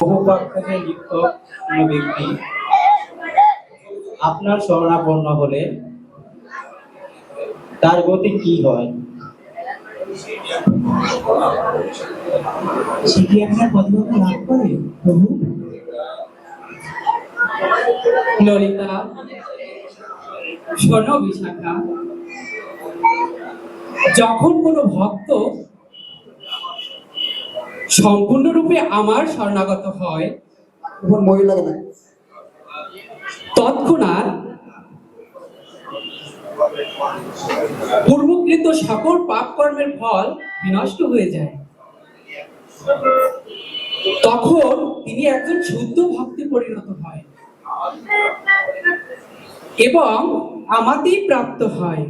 থেকে লিপ্ত কোনো ব্যক্তি আপনার শরণাপন্ন হলে তার গতি কি হয়? সে কি আপনার পদমর্যাদা লাভ করে প্রভু। ললিতা শোনো বিশাখা যখন কোনো ভক্ত সম্পূর্ণরূপে আমার শরণাগত হয়। মহিলা তৎক্ষণাৎ পূর্বকৃত সকল পাপ কর্মের ফল বিনষ্ট হয়ে যায়। তখন তিনি একজন শুদ্ধ ভক্তি পরিণত হয় এবং আমাতেই প্রাপ্ত হয়।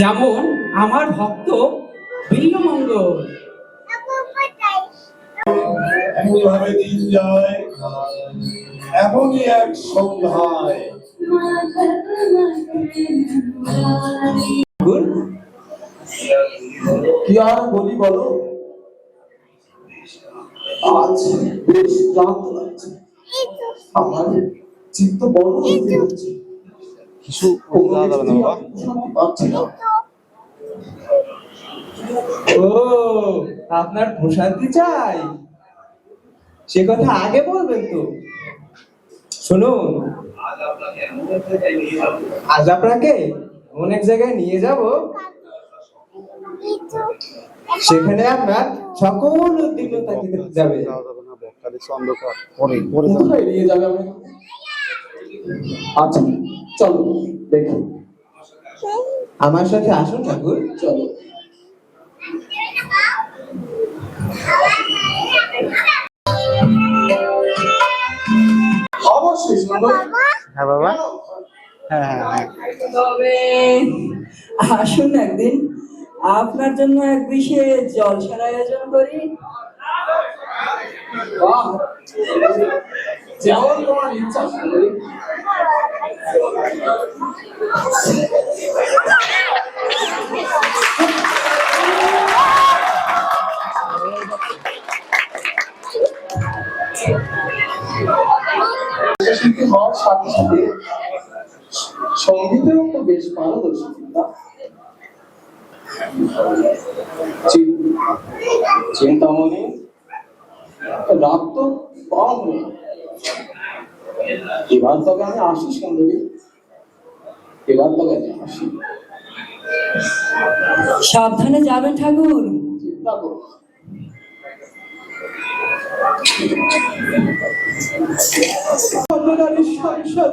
যেমন আমার ভক্ত বিল্লমঙ্গল। এমনভাবে দিন যায় এমনই এক সন্ধ্যায়। কি আর বলি বলো? আজ বেশ ক্লান্ত লাগছে। আমার চিত্ত বড় হচ্ছে কিছু যাবে না বাবা শান্তি পাচ্ছি না ও, আপনার প্রশান্তি চাই। সে কথা আগে বলবেন তো। শুনুন, আজ আপনাকে অনেক জায়গায় নিয়ে যাব, সেখানে আপনার সকল উদ্বিগ্নতা কেটে যাবে। যাবে আচ্ছা চলো, দেখি। আমার সাথে আসুন ঠাকুর, চলো। হ্যাঁ বাবা হ্যাঁ হ্যাঁ হ্যাঁ তবে আসুন একদিন। আপনার জন্য এক বিশেষ জলসার আয়োজন করি। যেমন তোমার ইচ্ছা সাথে সাথে তো বেশ পারদর্শী চিন্তা চিন্তামণি রাত তো কম হলো এবার তবে আমি আসি সুন্দরী। এবার তবে আমি আসি। সাবধানে যাবেন ঠাকুর। চিন্তা করো। অন্যনারীর সংসার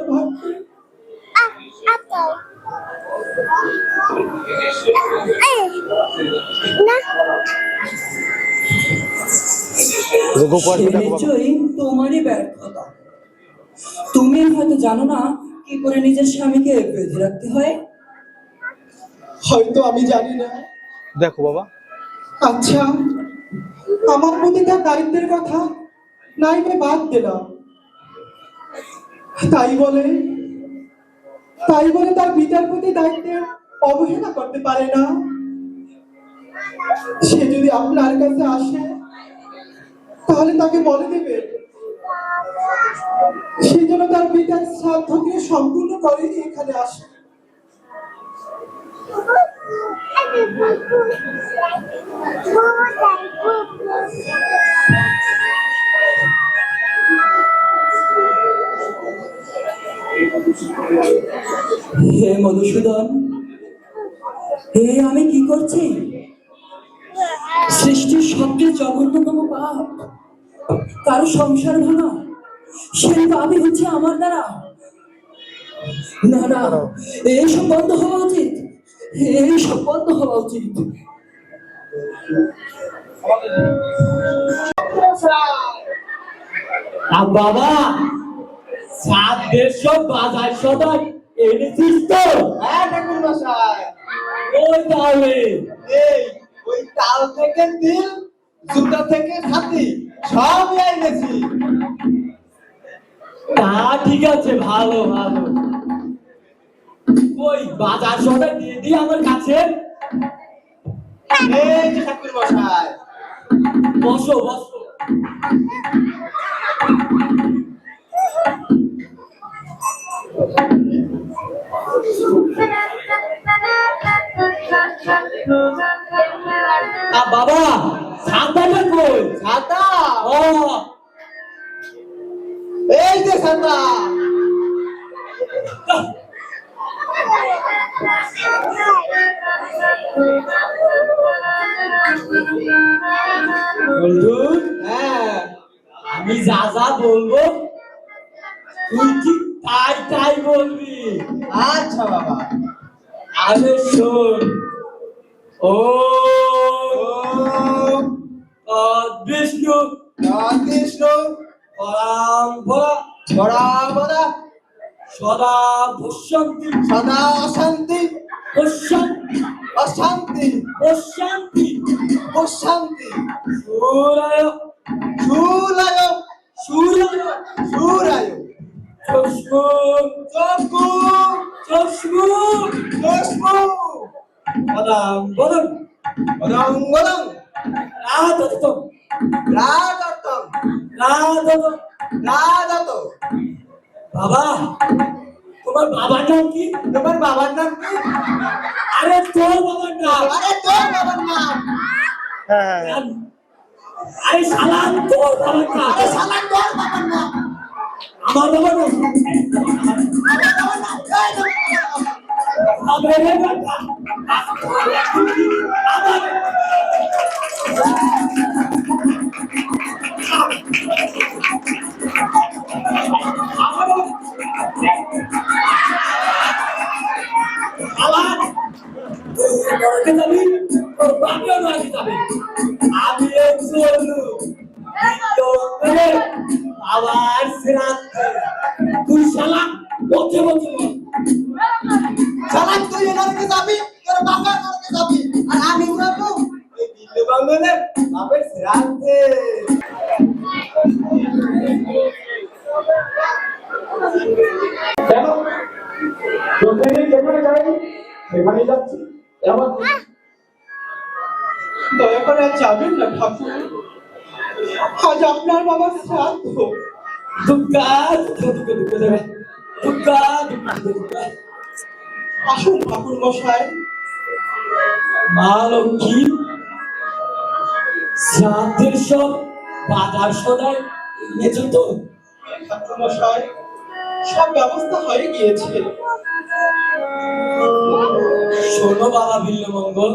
তোমারই ব্যর্থতা। তুমি হয়তো জানো না কি করে নিজের স্বামীকে বেঁধে রাখতে হয়। হয়তো আমি জানি না। দেখো বাবা। আচ্ছা আমার প্রতি তার দায়িত্বের কথা নাই বাদ দিলাম। তাই বলে তাই বলে তার পিতার প্রতি দায়িত্বের অবহেলা করতে পারে না। সে যদি আপনার কাছে আসে, তাহলে তাকে বলে দেবে। সে যেন তার পিতার শ্রাদ্ধকে সম্পূর্ণ করে এখানে আসে। হে মধুসূদন, হে আমি কি করছি? সৃষ্টির সবচেয়ে জঘন্যতম পাপ, কারও সংসার ভাঙা, সেই পাপই হচ্ছে আমার দ্বারা। না না এইসব বন্ধ হওয়া উচিত এইসব বন্ধ হওয়া উচিত। বাবা সাত দেড়শো বাজার সদাই এনেছিস তো হ্যাঁ ঠাকুর মশাই। ওই তাহলে। এই ওই তাল থেকে তিল জুতা থেকে ছাতি এনেছি। তা ঠিক আছে ভালো ভালো। ওই বাজার সদাই দিয়ে দি আমার কাছে। এই যে ঠাকুর মশাই। বসো বসো। বাবা ছাতাটা কই? ছাতা? ও। এই যে ছাতা। হ্যাঁ আমি যা যা বলব তুই ঠিক তাই তাই বলবি। আচ্ছা বাবা। আরে শোন ও বিষ্ণু বড়া সদা ভূষন্তি। সদা অশান্তি। প্রশান্তি অশান্তি। প্রশান্তি অশান্তি। সুরায়। সুরায়। সুরায়। সুরায়। চক্ষু চক্ষু চক্ষু চক্ষু পরাম বদন রঙ্গলং রাধতম রাগতম রাধতম রাগত বাবা তোমার বাবার নাম কি? তোমার বাবার নাম কি? আরে তোর বাবার নাম। আরে তোর বাবার নাম। হ্যাঁ আরে শালা তোর বাবার নাম। আরে শালা তোর আমার মশাই মা লক্ষ্মী শ্রাদ্ধের সব বাজার সদাই এনেছো তো? ঠাকুর মশাই সব ব্যবস্থা হয়ে গিয়েছে। শোনো বাবা বিল্লমঙ্গল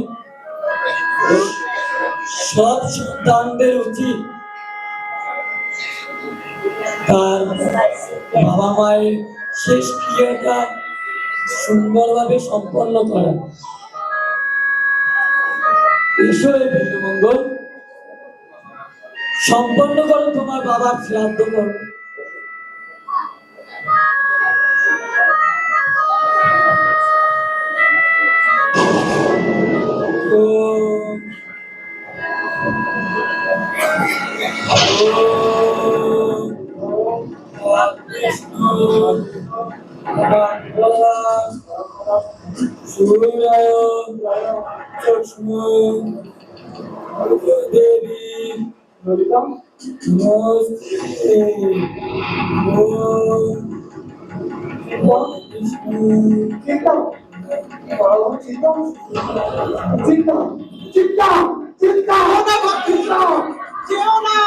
সব সন্তানদের উচিত তার বাবা মায়ের শেষ ক্রিয়াটা সুন্দরভাবে সম্পন্ন করা। ঈশ্বরের সম্পন্ন করো তোমার বাবার শ্রাদ্ধ করো। চিন্তা চিন্তা চিন্তা না চিন্তা যেও না।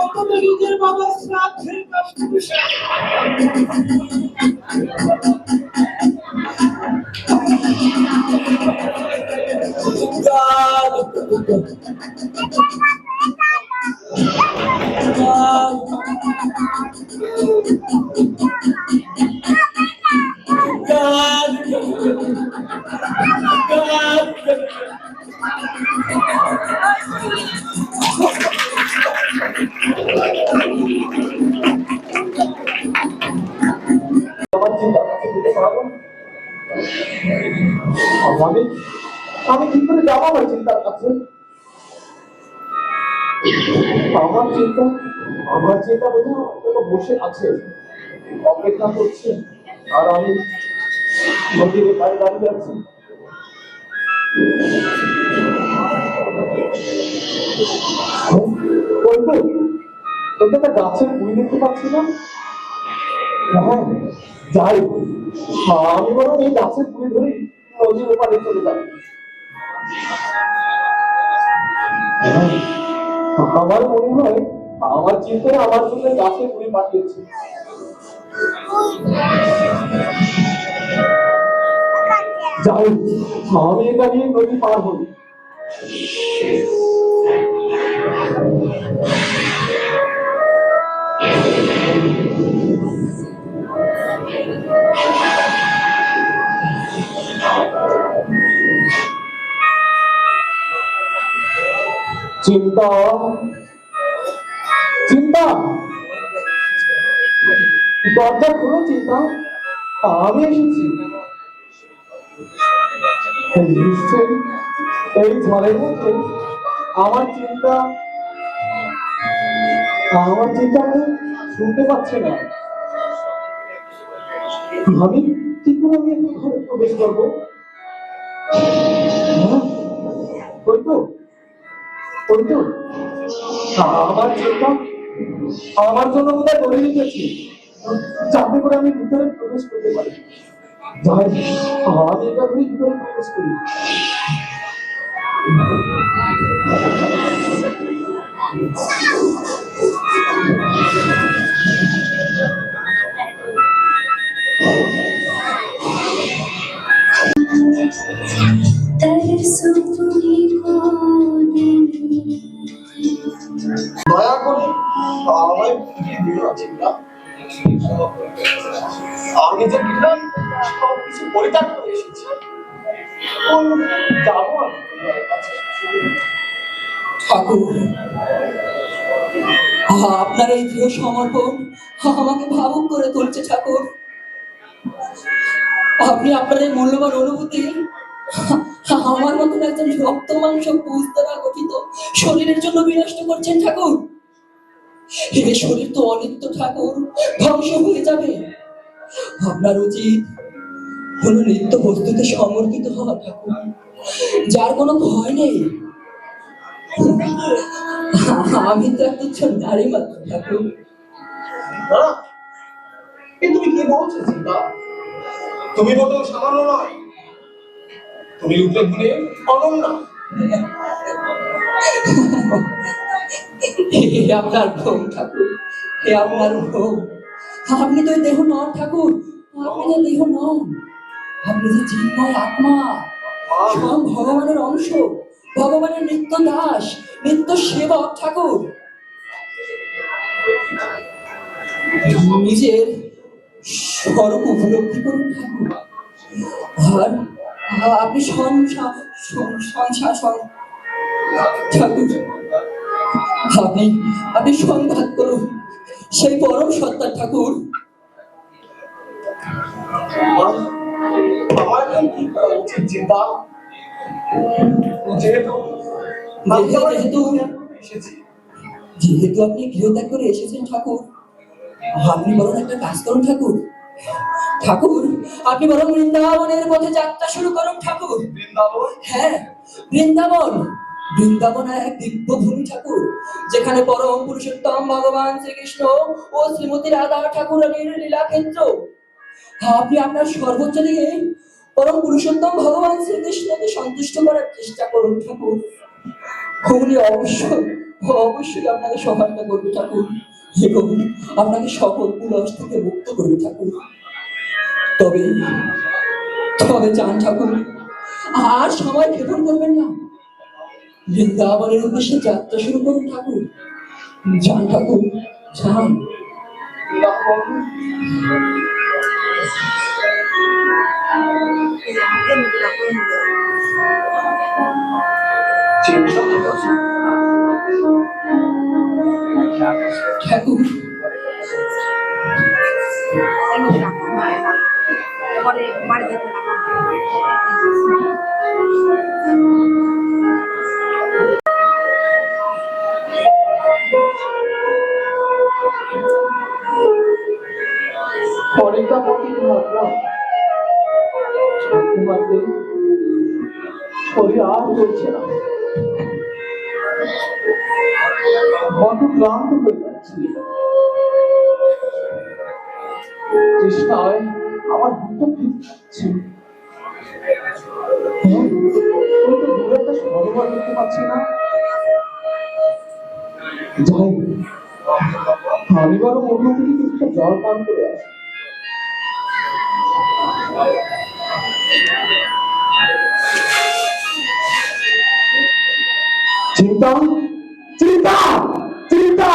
অন্তত নিজের বাবা শ্রাদ্ধের কাজটুকু শেষ আমাদের আমি কি করে যাব আমার চিন্তার কাছে? আমার চিন্তা আমার চিন্তা বোঝা বসে আছে, অপেক্ষা করছে, আর আমি নদীর পায়ে দাঁড়িয়ে আছি। তোকে গাছের বই দেখতে পাচ্ছি না। হ্যাঁ, যাই আমি বরং এই গাছের কুড়ি ধরে নদীর ওপারে চলে হ্যাঁ, আমার মনে হয় আমার চিন্তায় আমার জন্য গাছের কুড়ি পাঠিয়েছে। যাই আমি এটা নিয়ে নদী পার হই চিন্তা? চিন্তা? দরজা খুলো চিন্তা? আমি এসেছি। নিশ্চয়ই এই ঝড়ের মধ্যে আমার চিন্তা আমার চিন্তা শুনতে পাচ্ছি না। আমি কি করে আমি এখন ঘরে প্রবেশ করব। হ্যাঁ, ওই তো? পরিতুল আমার জন্য আমার জন্য বোধহয় বলে রেখেছি যাতে করে আমি ভিতরে প্রবেশ করতে পারি। জয় আমি এবার প্রবেশ করি। তার সুপুনি কোন দয়া করে আমি যে সব কিছু পরিত্যাগ করে এসেছি আপনার এই প্রিয় সমর্পণ আমাকে ভাবুক করে তুলছে ঠাকুর। আপনি আপনার এই মূল্যবান অনুভূতি আমার মতন একজন রক্ত মাংস পুষ দ্বারা গঠিত, শরীরের জন্য বিনষ্ট করছেন ঠাকুর? এই শরীর তো অনিত্য ঠাকুর, ধ্বংস হয়ে যাবে। আপনার উচিত হলো নিত্য বস্তুতে সমর্পিত হওয়া ঠাকুর, যার কোনো ভয় নেই। আমি তো একটা নারী মাত্র ঠাকুর। তুমি কি বলছো তুমি মোটেও সামান্য নয়। তুমি রূপে গুণে অনন্য। হে আপনার ভোগ ঠাকুর, হে আপনার ভোগ। আপনি তো দেহ নন ঠাকুর, আপনি তো দেহ নন, আপনি যে আত্মা, স্বয়ং ভগবানের অংশ, ভগবানের নিত্য দাস, নিত্য সেবক ঠাকুর। নিজের স্বরূপ উপলব্ধি করুন ঠাকুর। আর আপনি সংসার সংসার সং- ঠাকুর আপনি আপনি সংঘাত করুন। সেই পরম সত্তা ঠাকুর। যেহেতু আপনি গৃহত্যাগ করে এসেছেন ঠাকুর আপনি বরং একটা কাজ করুন ঠাকুর। ঠাকুর আপনি বরং বৃন্দাবনের পথে যাত্রা শুরু করুন ঠাকুর। বৃন্দাবন? হ্যাঁ বৃন্দাবন। বৃন্দাবন এক দিব্য ভূমি ঠাকুর যেখানে পরম পুরুষোত্তম ভগবান শ্রীকৃষ্ণ ও শ্রীমতী রাধা ঠাকুরানীর লীলাক্ষেত্র। আপনি আপনার সর্বোচ্চ দিকে পরম পুরুষোত্তম ভগবান শ্রীকৃষ্ণকে সন্তুষ্ট করার চেষ্টা করুন ঠাকুর। উনি অবশ্যই অবশ্যই আপনাকে সহায়তা করবে ঠাকুর। এবং আপনাকে সকল কুলস থেকে মুক্ত করবে ঠাকুর তবে তবে চান ঠাকুর, আর সময় ক্ষেপণ করবেন না। বৃন্দাবনের উদ্দেশ্যে যাত্রা শুরু করুন ঠাকুর। যান ঠাকুর, যান। বৃন্দাবন চিন্তা ঠাকুর পরে বাড়ি যেতে পরেটা পরে ভাবলাম ছাড়তে পারলে। শরীর আর চলছে না। কত ক্লান্ত হয়ে যাচ্ছি। চেষ্টায় আমার দুটো ফিট যাচ্ছে হ্যাঁ? একটা সরোবর দেখতে পাচ্ছি না। যাই আমি বরং ওখান থেকে কিছুটা জল পান করে আসি। চিন্তা চিন্তা চিন্তা।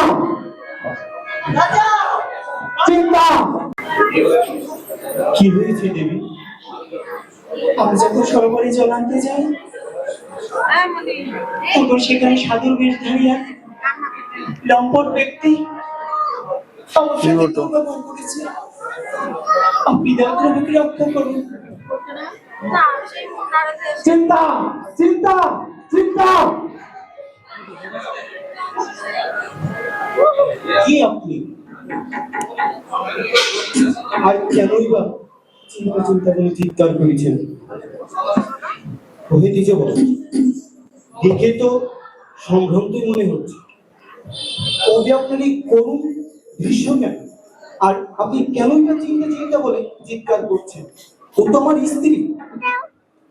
চিন্তা। কি হয়েছে দেবী? আমি যখন সরোবরে জল আনতে যাই তখন সেখানে সাধুর বেশধারী এক লম্পট ব্যক্তি আমার সাথে দুর্ব্যবহার করেছে। আপনি দয়া করে আমাকে রক্ষা করুন চিন্তা চিন্তা চিন্তা। কি আপনি? আর কেনই বা চিন্তা চিন্তা করে চিৎকার করেছেন? প্রভৃতি বল। দেখে তো সম্ভ্রান্তই মনে হচ্ছে। তবে আপনার এই করুণ দৃশ্য কেন? আর আপনি কেনই বা চিন্তা চিন্তা বলে চিৎকার করছেন? ও তো আমার স্ত্রী।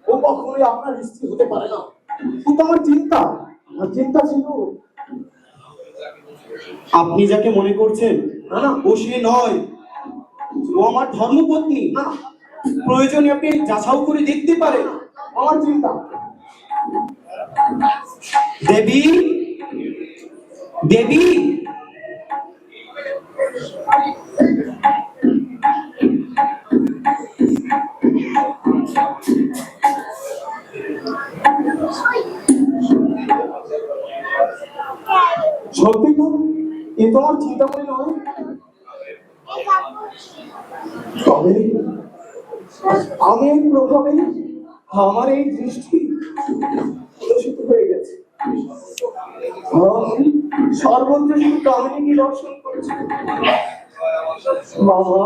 ও কখনোই আপনার স্ত্রী হতে পারে না। ও তো আমার চিন্তা। চিন্তা ছিল। আপনি যাকে মনে করছেন, না না, ও সে নয়। ও আমার ধর্মপত্নী, না, প্রয়োজনে আপনি যাচাও করে দেখতে পারেন। আমার চিন্তা। দেবী দেবী আমি এই প্রভাবে আমার এই দৃষ্টি প্রদর্শিত হয়ে গেছে। সর্বত্র শুধু কামিনীকে দর্শন করেছি। বাবা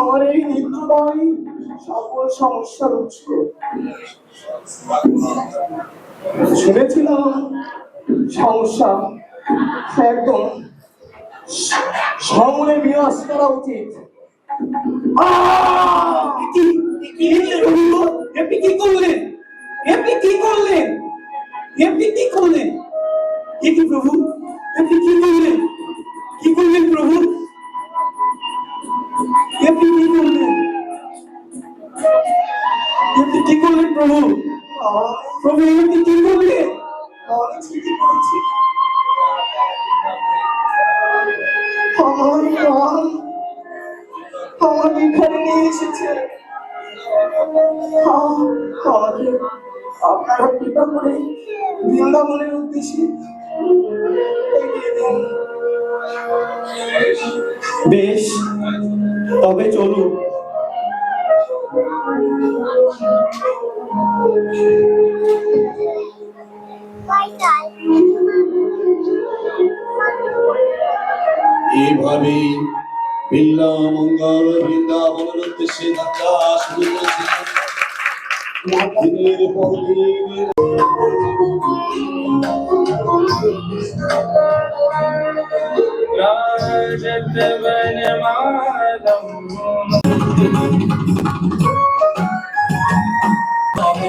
আমার এই নিত্যময় সকল সমস্যার উৎস। শুনেছিলাম সমস্যা একদম সময়ে বিনাশ করা উচিত! কি কি? আপনি কি করলেন আপনি কি করলেন আপনি কি করলেন কি প্রভু আপনি কি করলেন কি করলেন প্রভু আপনি কি করলেন কি করলেন প্রভু! প্রভু কি করলেন ঠিকই করেছি এসেছে। আমাকে আপনারা কৃপা করে বৃন্দাবনের উদ্দেশ্যে বেশ তবে চলুন। এইভাবে বিল্লা মঙ্গল বৃন্দাবনের উদ্দেশ্যে যাত্রা শুরু করেছে দিনের পর দিন